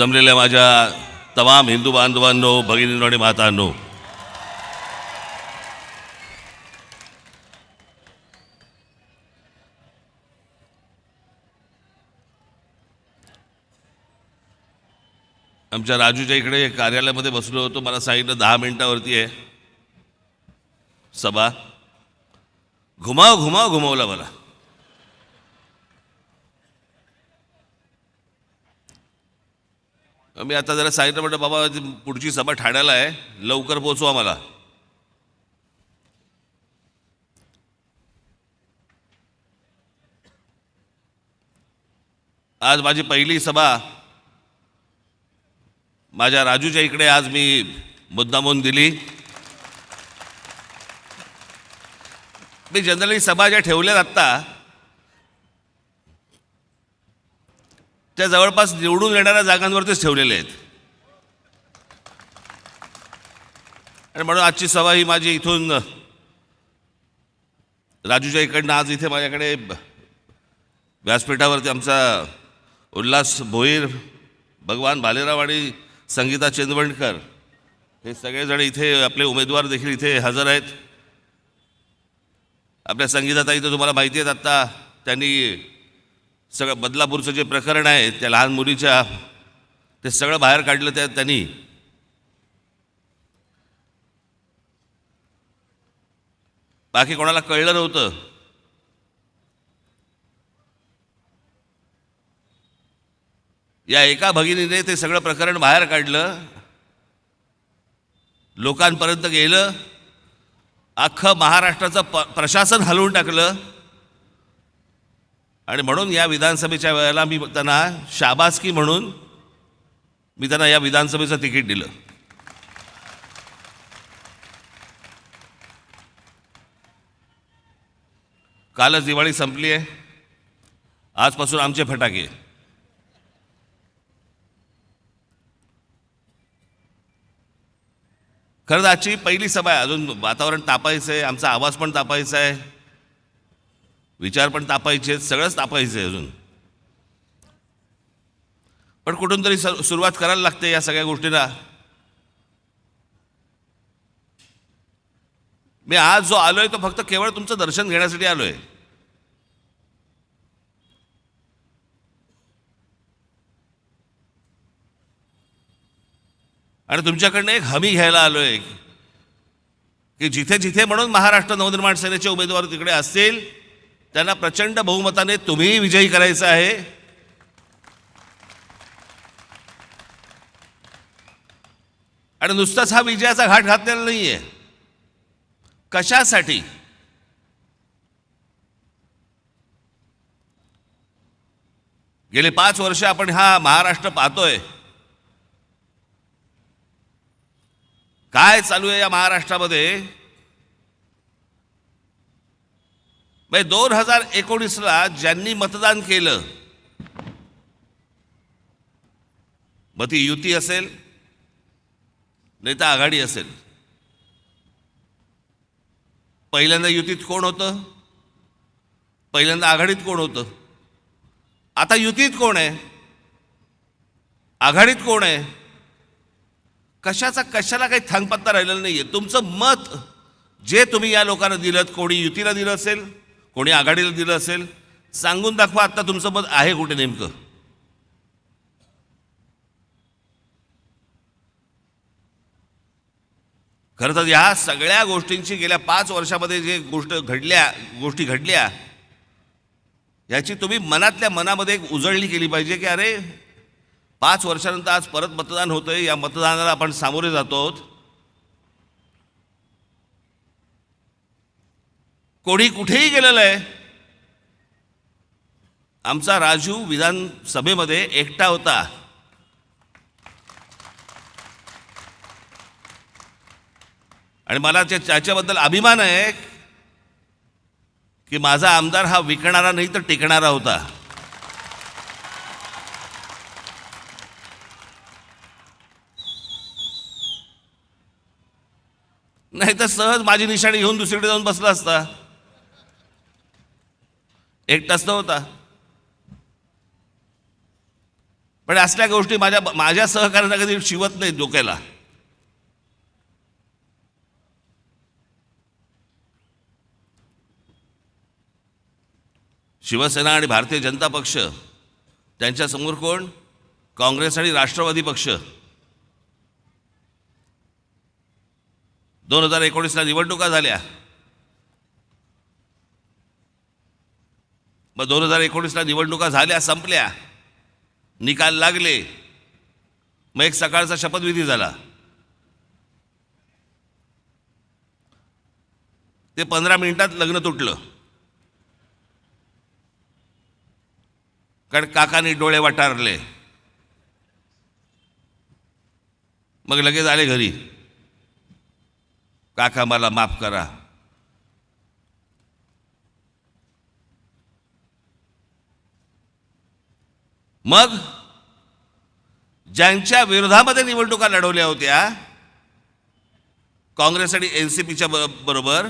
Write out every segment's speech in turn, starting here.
जमलेल्या माझ्या तमाम हिंदू बांधवांनो भगिनींनो आणि मातांनो आमच्या राजूच्या इकडे कार्यालयामध्ये बसलो होतो. मला सांगितलं दहा मिनिटावरती आहे. सभा. घुमाव घुमाव घुमवला मला. मी आता जरा सांगितलं म्हटलं बाबा पुढची सभा ठाण्याला आहे. लवकर पोचवा मला आज माझी पहिली सभा. माझ्या राजूच्या इकडे आज मी मुद्दामून दिली. मी जनरली सभा ज्या ठेवल्यात आत्ता त्या जवळपास निवडून येणाऱ्या जागांवरतीच ठेवलेले आहेत. आणि म्हणून आजची सभा ही माझी इथून राजूच्या इकडनं आज इथे माझ्याकडे व्यासपीठावरती आमचा उल्हास भोईर भगवान भालेराव आणि संगीता चेंदवणकर हे सगळेजण इथे आपले उमेदवार देखील इथे हजर आहेत. आपल्या संगीताताई तर तुम्हाला माहिती आहेत आत्ता त्यांनी सगळं बदलापूरचं जे प्रकरण आहे त्या लहान मुलीच्या ते सगळं बाहेर काढलं त्या त्यांनी. बाकी कोणाला कळलं नव्हतं. या एका भगिनीने ते सगळं प्रकरण बाहेर काढलं. लोकांपर्यंत गेलं. अख्खं महाराष्ट्राचं प प्रशासन हलवून टाकलं. आणि म्हणून या विधानसभेच्या वेळेला मी त्यांना शाबासकी म्हणून मी त्यांना या विधानसभेचं तिकीट दिलं. कालच दिवाळी संपली आहे. आजपासून आमचे फटाके खरं आजची पहिली सभा आहे. अजून वातावरण तापायचं आहे. आमचा आवाज पण तापायचा आहे. विचार पण तापायचे सगळंच तापायचं आहे अजून. पण कुठून तरी सुरुवात करायला लागते या सगळ्या गोष्टीला. मी आज जो आलोय तो फक्त केवळ तुमचं दर्शन घेण्यासाठी आलोय. आणि तुमच्याकडनं एक हमी घ्यायला आलोय की जिथे जिथे म्हणून महाराष्ट्र नवनिर्माण सेनेचे उमेदवार तिकडे असतील त्यांना प्रचंड बहुमताने तुम्हीही विजयी करायचं आहे. आणि नुसताच हा विजयाचा घाट घातलेला नाहीये. कशासाठी? गेले पाच वर्ष आपण हा महाराष्ट्र पाहतोय. काय चालू आहे या महाराष्ट्रामध्ये? म्हणजे दोन हजार एकोणीसला ज्यांनी मतदान केलं मग ती युती असेल नाही तर आघाडी असेल. पहिल्यांदा युतीत कोण होतं? पहिल्यांदा आघाडीत कोण होतं? आता युतीत कोण आहे? आघाडीत कोण आहे? कशाचा कशाला काही थांगपत्ता राहिलेला नाही आहे तुमचं मत जे तुम्ही या लोकांना दिलं कोणी युतीला दिलं असेल कोणी आघाडीला दिलं असेल सांगून दाखवा आत्ता तुमचं मत आहे कुठे नेमकं. खरं तर ह्या सगळ्या गोष्टींची गेल्या पाच वर्षामध्ये जे गोष्ट घडल्या गोष्टी घडल्या याची तुम्ही मनातल्या मनामध्ये एक उजळणी केली पाहिजे की अरे पाच वर्षानंतर आज परत मतदान होतंय या मतदानाला आपण सामोरे जातो आहोत. कोणी कुठेही गेलेलं आहे. आमचा राजू विधानसभेमध्ये एकटा होता. आणि मला त्या त्याच्याबद्दल अभिमान आहे की माझा आमदार हा विकणारा नाही तर टिकणारा होता. नाही तर सहज माझी निशाणी घेऊन दुसरीकडे जाऊन बसला असता. एकटाच तर होता पण असल्या गोष्टी माझ्या माझ्या सहकार्यांना कधी शिवत नाहीत डोक्याला. शिवसेना आणि भारतीय जनता पक्ष त्यांच्यासमोर कोण? काँग्रेस आणि राष्ट्रवादी पक्ष. दोन हजार एकोणीसला निवडणुका झाल्या. मग दोन हजार एकोणीसला निवडणुका झाल्या संपल्या. निकाल लागले. मग एक सकाळचा शपथविधी झाला. ते पंधरा मिनिटात लग्न तुटलं. कारण काकाने डोळे वाटारले. मग लगेच आले घरी. काका मला माफ करा. मग ज्यांच्या विरोधामध्ये निवडणुका लढवल्या होत्या काँग्रेस आणि एन सी पीच्या बरोबर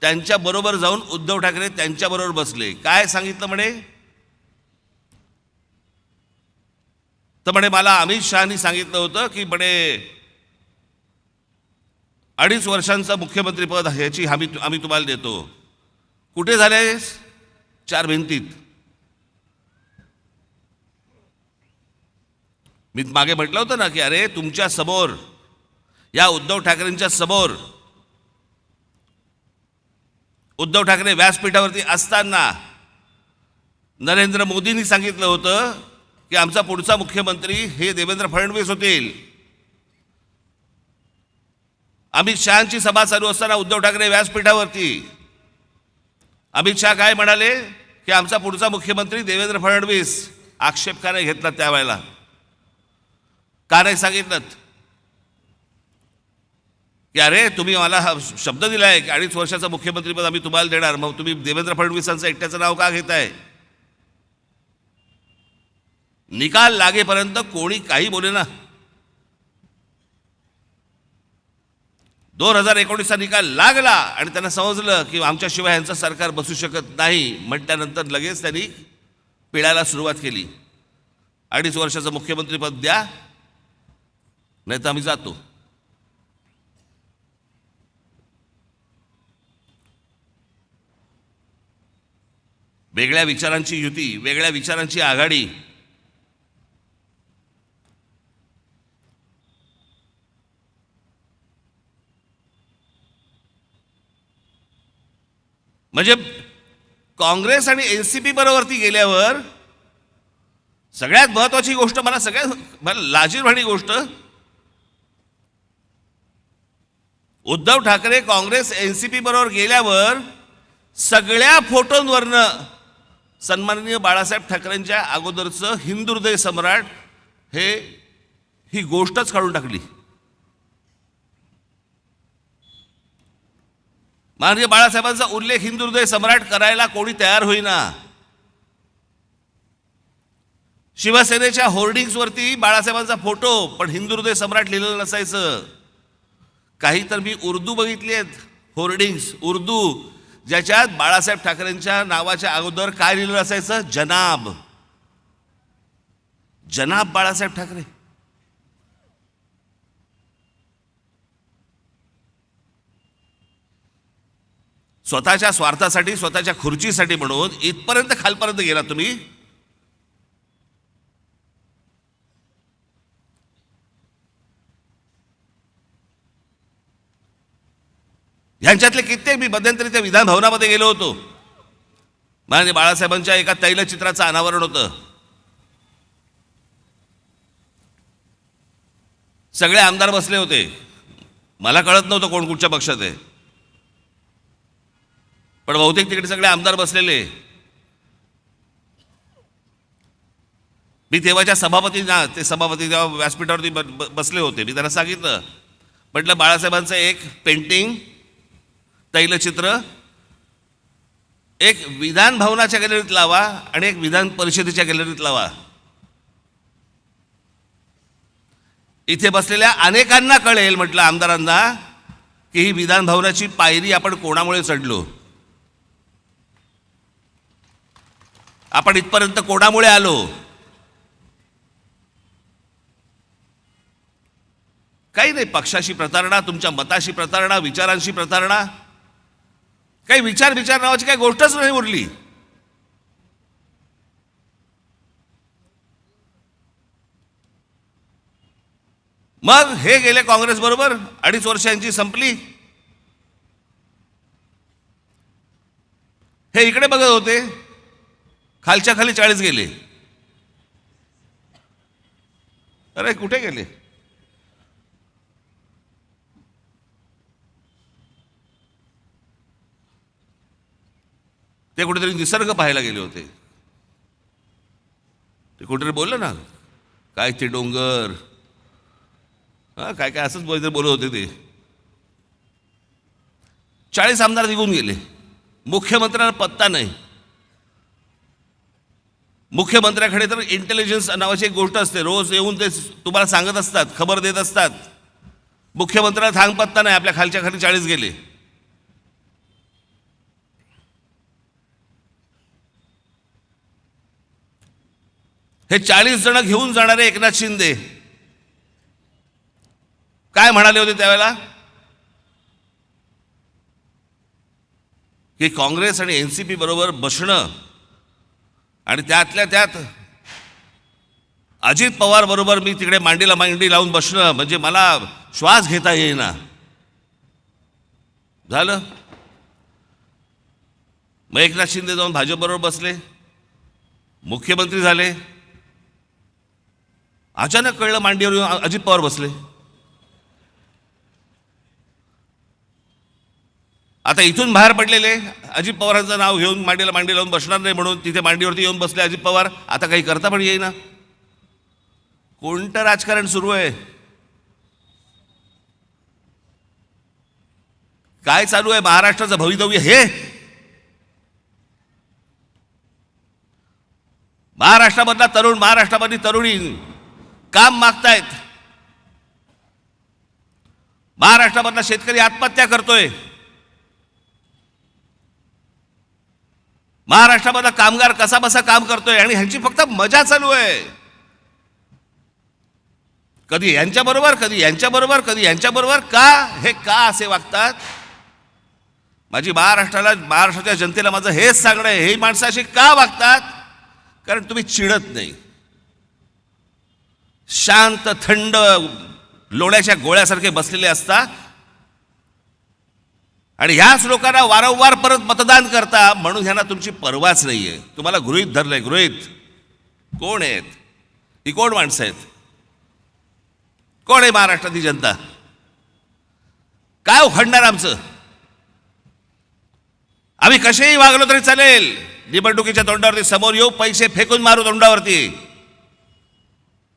त्यांच्याबरोबर जाऊन उद्धव ठाकरे त्यांच्याबरोबर बसले. काय सांगितलं म्हणे? तर म्हणे मला अमित शहानी सांगितलं होतं की म्हणे अडीच वर्षांचं मुख्यमंत्रीपद ह्याची हमी आम्ही तुम्हाला देतो. कुठे झाले? चार भिंतीत. मी मागे म्हटलं होतं ना की अरे तुमच्यासमोर या उद्धव ठाकरेंच्या समोर उद्धव ठाकरे व्यासपीठावरती असताना नरेंद्र मोदींनी सांगितलं होतं की आमचा पुढचा मुख्यमंत्री हे देवेंद्र फडणवीस होतील. अमित शहाची सभा चालू असताना उद्धव ठाकरे व्यासपीठावरती. अमित शहा काय म्हणाले? की आमचा पुढचा मुख्यमंत्री देवेंद्र फडणवीस. आक्षेप का नाही घेतला त्यावेळेला. का नाही सांगितलं? की अरे तुम्ही मला हा शब्द आहे की अडीच वर्षाचं मुख्यमंत्रीपद आम्ही तुम्हाला देणार. मग तुम्ही देवेंद्र फडणवीसांचं एकट्याचं नाव का घेताय? निकाल लागेपर्यंत कोणी काही बोले ना. दोन हजार एकोणीसचा निकाल लागला आणि त्यांना समजलं की आमच्याशिवाय यांचं सरकार बसू शकत नाही म्हटल्यानंतर लगेच त्यांनी पिळायला सुरुवात केली. अडीच वर्षाचं मुख्यमंत्रीपद द्या. नाही तर आम्ही जातो वेगळ्या विचारांची युती वेगळ्या विचारांची आघाडी म्हणजे काँग्रेस आणि एन सी पी बरोबरती गेल्यावर सगळ्यात महत्वाची गोष्ट मला सगळ्यात मला लाजीरवाणी गोष्ट Uddhav Thackeray Congress N C P बरोबर गेल्यावर सगळ्या फोटोंवरनं सन्माननीय बाळासाहेब ठाकरेंच्या अगोदरचं हिंदू हृदय सम्राट हे ही गोष्टच काढून टाकली. माननीय बाळासाहेबांचा उल्लेख हिंदू हृदय सम्राट करायला कोणी तयार होईना. शिवसेनेच्या होर्डिंग्सवरती बाळासाहेबांचा फोटो पण हिंदू हृदय सम्राट लिहिलेलं नसायचं. काही तर मी उर्दू बघितली आहेत होर्डिंग्स उर्दू ज्याच्यात बाळासाहेब ठाकरेंच्या नावाच्या अगोदर काय लिहिलं असायचं? जनाब. जनाब बाळासाहेब ठाकरे. स्वतःच्या स्वार्थासाठी स्वतःच्या खुर्चीसाठी म्हणून इथपर्यंत खालपर्यंत गेला तुम्ही. ह्यांच्यातले कित्येक मी मध्यंतरी त्या विधानभवनामध्ये गेलो होतो. म्हणजे बाळासाहेबांच्या एका तैलचित्राचं अनावरण होतं. सगळे आमदार बसले होते. मला कळत नव्हतं कोण कुठच्या पक्षात आहे पण बहुतेक तिकडे सगळे आमदार बसलेले. मी तेव्हाच्या सभापती ना ते सभापती तेव्हा व्यासपीठावरती ब- ब- बसले होते. मी त्यांना सांगितलं. म्हटलं बाळासाहेबांचं एक पेंटिंग तैलचित्र एक विधान भवनाच्या गॅलरीत लावा आणि एक विधान परिषदेच्या गॅलरीत लावा. इथे बसलेल्या अनेकांना कळेल म्हटलं आमदारांना की ही विधान भवनाची पायरी आपण कोणामुळे चढलो? आपण इथपर्यंत कोणामुळे आलो? काही नाही पक्षाशी प्रतारणा तुमच्या मताशी प्रतारणा विचारांशी प्रतारणा. काही विचार विचार नावाची काही गोष्टच नाही उरली. मग हे गेले काँग्रेस बरोबर अडीच वर्षांची संपली. हे इकडे बघत होते खालच्या खाली चाळीस गेले. अरे कुठे गेले? ते कुठेतरी निसर्ग पाहायला गेले होते. ते कुठेतरी बोललं ना काय ते डोंगर? हा काय काय असंच बोलत बोलत होते ते. चाळीस आमदार निघून गेले. मुख्यमंत्र्यांना पत्ता नाही. मुख्यमंत्र्याकडे तर इंटेलिजन्स नावाची एक गोष्ट असते. रोज येऊन ते तुम्हाला सांगत असतात खबर देत असतात. मुख्यमंत्र्याला थांग पत्ता नाही आपल्या खालच्या खाली चाळीस गेले. हे चाळीस जण घेऊन जाणारे एकनाथ शिंदे. काय म्हणाले होते त्यावेळेला? की काँग्रेस आणि एन सी पी बरोबर बसणं आणि त्यातल्या त्यात अजित पवार बरोबर मी तिकडे मांडीला मांडी लावून बसणं म्हणजे मला श्वास घेता येईना. झालं? मग एकनाथ शिंदे जाऊन भाजपबरोबर बसले. मुख्यमंत्री झाले. अचानक कळलं मांडीवर येऊन अजित पवार बसले. आता इथून बाहेर पडलेले अजित पवारांचं नाव घेऊन मांडीला मांडी लावून बसणार नाही म्हणून तिथे मांडीवरती येऊन बसले अजित पवार. आता काही करता पण येईना. कोणतं राजकारण सुरू आहे? काय चालू आहे महाराष्ट्राचं भवितव्य हे? महाराष्ट्रामधला तरुण महाराष्ट्रामधली तरुणी काम मागतायत. महाराष्ट्रामधला शेतकरी आत्महत्या करतोय. महाराष्ट्रामधला कामगार कसा बसा काम करतोय आणि ह्यांची फक्त मजा चालू आहे. कधी यांच्याबरोबर कधी यांच्याबरोबर कधी यांच्याबरोबर का? हे का असे वागतात? माझी महाराष्ट्राला महाराष्ट्राच्या जनतेला माझं हेच सांगणं आहे हे माणसं अशी का वागतात? कारण तुम्ही चिडत नाही. शांत थंड लोण्याच्या गोळ्यासारखे बसलेले असता. आणि ह्याच लोकांना वारंवार परत मतदान करता म्हणून ह्यांना तुमची पर्वाच नाही आहे तुम्हाला गृहित धरलंय गृहित. कोण आहेत? ही कोण माणसं आहेत? कोण आहे महाराष्ट्रातली जनता? काय उखडणार आमचं? आम्ही कसेही वागलो तरी चालेल. निवडणुकीच्या तोंडावरती समोर येऊ पैसे फेकून मारू तोंडावरती.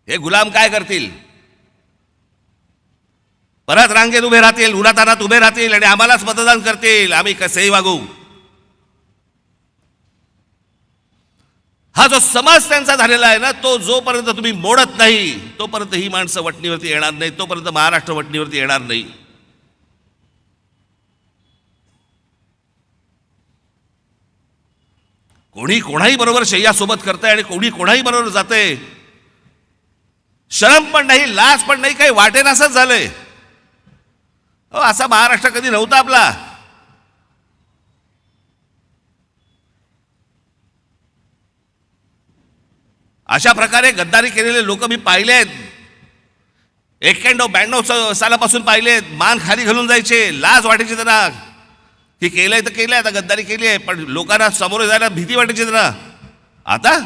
हे गुलाम काय करतील? परत रांगेत उभे राहतील उन्हातानात उभे राहतील आणि आम्हालाच मतदान करतील. आम्ही कसेही वागू? हा जो समाज त्यांचा झालेला आहे ना तो जोपर्यंत तुम्ही मोडत नाही तोपर्यंत ही माणसं वटणीवरती येणार नाही तोपर्यंत महाराष्ट्र वटणीवरती येणार नाही. कोणी कोणाही बरोबर शय्यासोबत करतंय आणि कोणी कोणाही बरोबर जाते शरम पण नाही लाज पण नाही काही वाटेन असंच झालंय. हो असा महाराष्ट्र कधी नव्हता आपला. अशा प्रकारे गद्दारी केलेले लोक मी पाहिले आहेत. एक्क्याण्णव ब्याण्णव स- सालापासून पाहिले आहेत. मान खाली घालून जायचे लाज वाटायची त्यांना. की केलंय तर केलंय आता गद्दारी केली आहे पण लोकांना समोर जायला भीती वाटायची त्यांना. आता?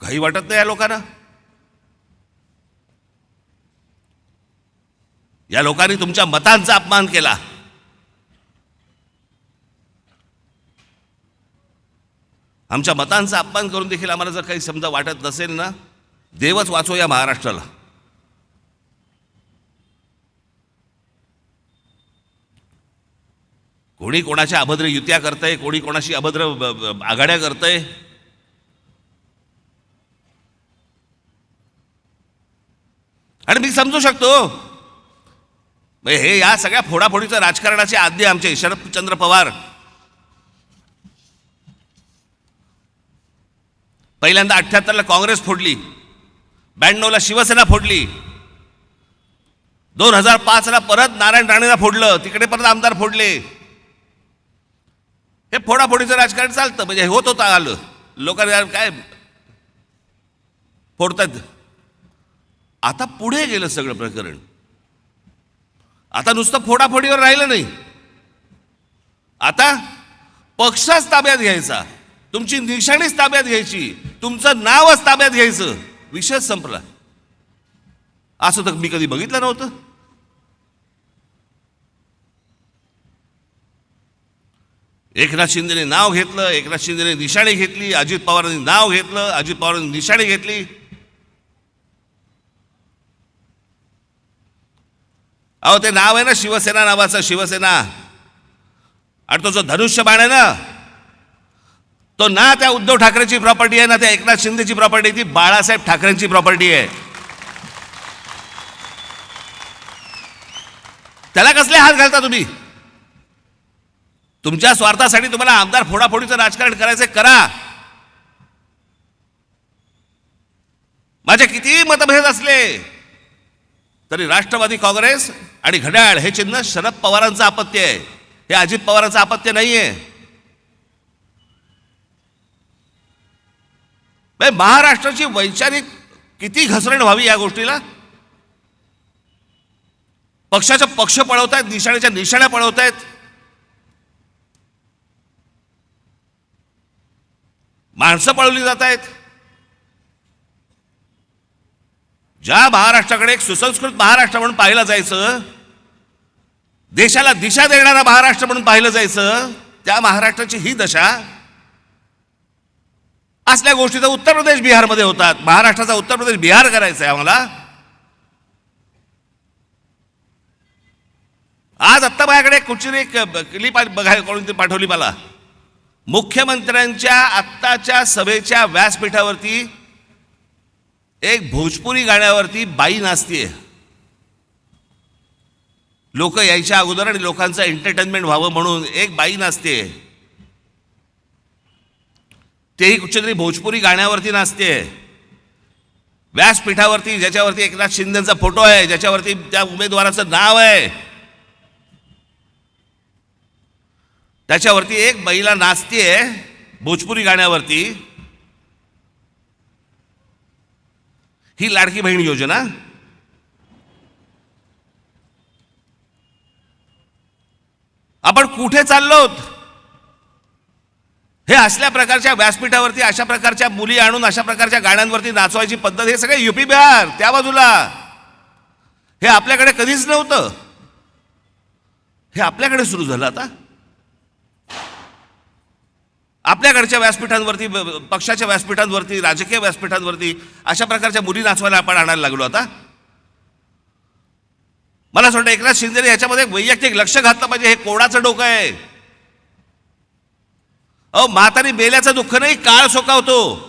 काही वाटत नाही या लोकांना? या लोकांनी तुमच्या मतांचा अपमान केला. आमच्या मतांचा अपमान करून देखील आम्हाला जर काही समजा वाटत नसेल ना देवच वाचो या महाराष्ट्राला. कोणी कोणाच्या अभद्र युत्या करतंय कोणी कोणाशी अभद्र आघाड्या करतंय? आणि मी समजू शकतो. म्हणजे हे या सगळ्या फोडाफोडीचं राजकारणाचे आद्य आमचे शरदचंद्र पवार. पहिल्यांदा अठ्ठ्याहत्तरला काँग्रेस फोडली. ब्याण्णवला शिवसेना फोडली. दोन हजार पाचला परत नारायण राणेला फोडलं. तिकडे परत आमदार फोडले. हे फोडाफोडीचं राजकारण चालतं. म्हणजे हे होत होतं आलं. लोकांना काय फोडतात. आता पुढे गेलं सगळं प्रकरण. आता नुसतं फोडाफोडीवर राहिलं नाही. आता पक्षच ताब्यात घ्यायचा. तुमची निशाणीच ताब्यात घ्यायची. तुमचं नावच ताब्यात घ्यायचं. विषयच संपला. असं तर मी कधी बघितलं नव्हतं. एकनाथ शिंदेने नाव घेतलं एकनाथ शिंदेने निशाणी घेतली अजित पवारांनी नाव घेतलं अजित पवारांनी निशाणी घेतली. अहो ते नाव आहे ना शिवसेना नावाचं शिवसेना. आणि तो जो धनुष्य बाण आहे ना तो ना त्या उद्धव ठाकरेची प्रॉपर्टी आहे ना त्या एकनाथ शिंदेची प्रॉपर्टी ती बाळासाहेब ठाकरेंची प्रॉपर्टी आहे. त्याला कसले हात घालता तुम्ही? तुमच्या स्वार्थासाठी तुम्हाला आमदार फोडाफोडीचं राजकारण करायचं करा. माझे किती मतभेद असले. तरी राष्ट्रवादी काँग्रेस आणि घड्याळ हे चिन्ह शरद पवारांचं अपत्य आहे. हे अजित पवारांचं अपत्य नाहीये. म्हणजे महाराष्ट्राची वैचारिक किती घसरण व्हावी या गोष्टीला? पक्षाच्या पक्ष पळवतायत निशाण्याच्या निशाण्या पळवतायत. माणसं पळवली जात आहेत ज्या महाराष्ट्राकडे एक सुसंस्कृत महाराष्ट्र म्हणून पाहिलं जायचं देशाला दिशा देणारा महाराष्ट्र म्हणून पाहिलं जायचं त्या महाराष्ट्राची ही दशा असल्या गोष्टी तर उत्तर प्रदेश बिहारमध्ये होतात. महाराष्ट्राचा उत्तर प्रदेश बिहार करायचा आहे आम्हाला. आज आत्ता माझ्याकडे कुठची एक क्लिप बघायला कोणी ती पाठवली मला. मुख्यमंत्र्यांच्या आत्ताच्या सभेच्या व्यासपीठावरती एक भोजपुरी गाण्यावरती बाई नाचतीये. लोक यायच्या अगोदर आणि लोकांचं एंटरटेनमेंट व्हावं म्हणून एक बाई नाचते तेही कुठच्यातरी भोजपुरी गाण्यावरती नाचते व्यासपीठावरती ज्याच्यावरती एकनाथ शिंदेचा फोटो आहे ज्याच्यावरती त्या उमेदवाराचं नाव आहे. त्याच्यावरती एक बाईला नाचतीये भोजपुरी गाण्यावरती. ही लाडकी बहीण योजना. आपण कुठे चाललोत? हे असल्या प्रकारच्या व्यासपीठावरती अशा प्रकारच्या मुली आणून अशा प्रकारच्या गाण्यांवरती नाचवायची पद्धत हे सगळे युपी बिहार त्या बाजूला. हे आपल्याकडे कधीच नव्हतं. हे आपल्याकडे सुरू झालं आता. आपल्याकडच्या व्यासपीठांवरती पक्षाच्या व्यासपीठांवरती राजकीय व्यासपीठांवरती अशा प्रकारच्या मुली नाचवायला आपण आणायला लागलो आता. मला असं वाटतं एकनाथ शिंदेने याच्यामध्ये वैयक्तिक लक्ष घातलं पाहिजे हे कोणाचं डोकं आहे? अहो म्हातारी बेल्याचं दुःख नाही काळ सोकावतो.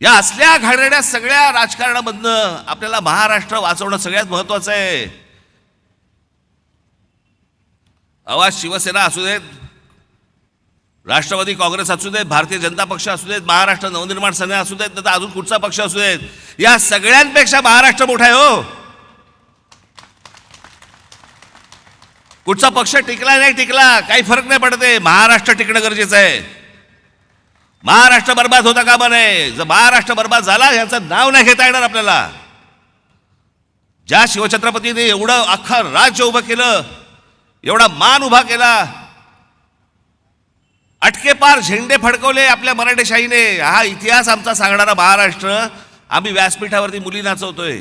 या असल्या घाणेरड्या सगळ्या राजकारणामधनं आपल्याला महाराष्ट्र वाचवणं सगळ्यात महत्वाचं आहे. आवाज शिवसेना असू देत राष्ट्रवादी काँग्रेस असू देत भारतीय जनता पक्ष असू देत महाराष्ट्र नवनिर्माण सेना असू देत तर अजून कुठचा पक्ष असू देत या सगळ्यांपेक्षा महाराष्ट्र मोठा आहे हो. कुठचा पक्ष टिकला नाही टिकला काही फरक नाही पडत आहे. महाराष्ट्र टिकणं गरजेचं आहे. महाराष्ट्र बर्बाद होता कामा नये. जर महाराष्ट्र बर्बाद झाला याचं नाव नाही घेता येणार आपल्याला. ज्या शिवछत्रपतीने एवढं अख्खं राज्य उभं केलं एवढा मान उभा केला. अटकेपार झेंडे फडकवले आपल्या मराठेशाहीने हा इतिहास आमचा सांगणारा महाराष्ट्र. आम्ही व्यासपीठावरती मुली नाचवतोय.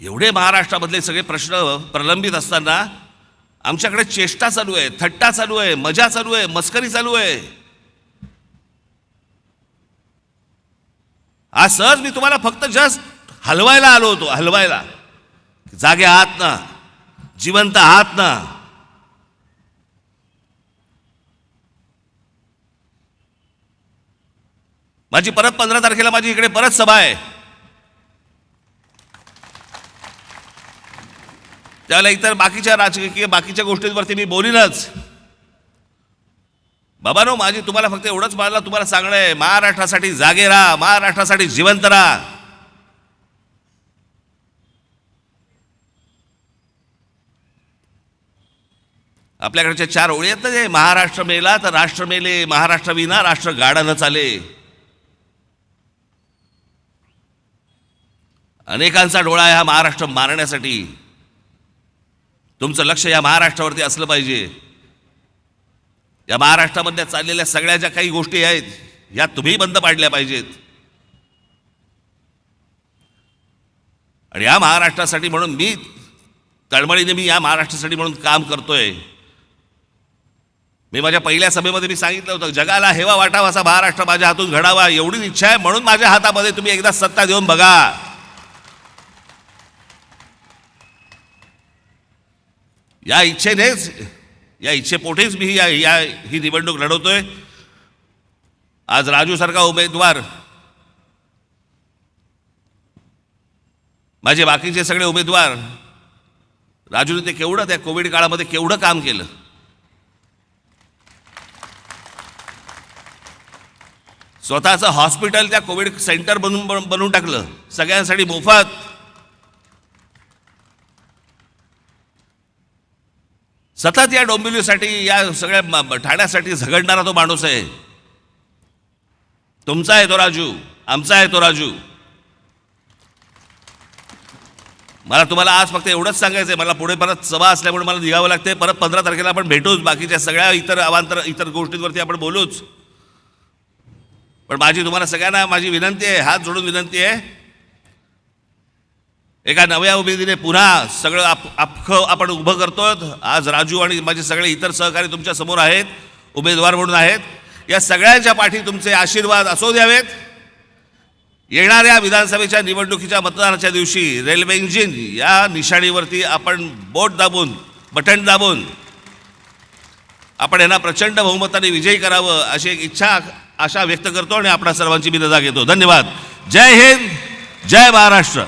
एवढे महाराष्ट्रामधले सगळे प्रश्न प्रलंबित असताना आमच्याकडे चेष्टा चालू आहे थट्टा चालू आहे मजा चालू आहे मस्करी चालू आहे. आज सहज मी तुम्हाला फक्त जस्ट हलवायला आलो होतो हलवायला. जागे आहात ना. जिवंत आहात ना. माझी परत पंधरा तारखेला माझी इकडे परत सभा आहे. त्यावेळेला इतर बाकीच्या राजकीय बाकीच्या गोष्टींवरती मी बोलीनच. बाबानो माझी तुम्हाला फक्त एवढंच मला तुम्हाला सांगणं आहे महाराष्ट्रासाठी जागे राहा महाराष्ट्रासाठी जिवंत राहा. आपल्याकडच्या चार ओळी आहेत ना जे? महाराष्ट्र मेला तर राष्ट्र मेले महाराष्ट्र विना राष्ट्र गाडानं चाले. अनेकांचा डोळा हा महाराष्ट्र मारण्यासाठी. तुमचं लक्ष या महाराष्ट्रावरती असलं पाहिजे. या महाराष्ट्रामधल्या चाललेल्या सगळ्या ज्या काही गोष्टी आहेत या तुम्ही बंद पाडल्या पाहिजेत. आणि या महाराष्ट्रासाठी म्हणून मी तळमळीने मी या महाराष्ट्रासाठी म्हणून काम करतोय. मी माझ्या पहिल्या सभेमध्ये मी सांगितलं होतं जगाला हेवा वाटावा असा महाराष्ट्र माझ्या हातून घडावा एवढीच इच्छा आहे म्हणून माझ्या हातामध्ये तुम्ही एकदा सत्ता देऊन बघा. या इच्छेनेच या इच्छेपोटीच मी या या ही निवडणूक लढवतोय. आज राजू सारखा उमेदवार माझे बाकीचे सगळे उमेदवार राजूने ते केवढं त्या कोविड काळामध्ये केवढं काम केलं? स्वतःचं हॉस्पिटल त्या कोविड सेंटर बनून बन- बनवून टाकलं. सगळ्यांसाठी मोफत. सतत या डोंबिवलीसाठी या सगळ्या म- ठाण्यासाठी झगडणारा तो माणूस आहे. तुमचा आहे तो राजू. आमचा आहे तो राजू. मला तुम्हाला आज फक्त एवढंच सांगायचं आहे मला पुढे परत सभा असल्यामुळे मला निघावं लागते परत पंधरा तारखेला आपण भेटूच बाकीच्या सगळ्या इतर अवांतर इतर गोष्टींवरती आपण बोलूच. पण माझी तुम्हाला सगळ्यांना माझी विनंती आहे हात जोडून विनंती आहे. एका नव्या उमेदीने पुन्हा सगळं आप अख्खं आपण उभं करतोय. आज राजू आणि माझे सगळे इतर सहकारी तुमच्यासमोर आहेत उमेदवार म्हणून आहेत. या सगळ्यांच्या पाठी तुमचे आशीर्वाद असो द्यावेत. येणाऱ्या विधानसभेच्या निवडणुकीच्या मतदानाच्या दिवशी रेल्वे इंजिन या निशाणीवरती आपण बोट दाबून बटन दाबून आपण यांना प्रचंड बहुमताने विजयी करावं अशी एक इच्छा आशा व्यक्त करतो आणि आपणा सर्वांची मी रजा घेतो. धन्यवाद. जय हिंद जय महाराष्ट्र.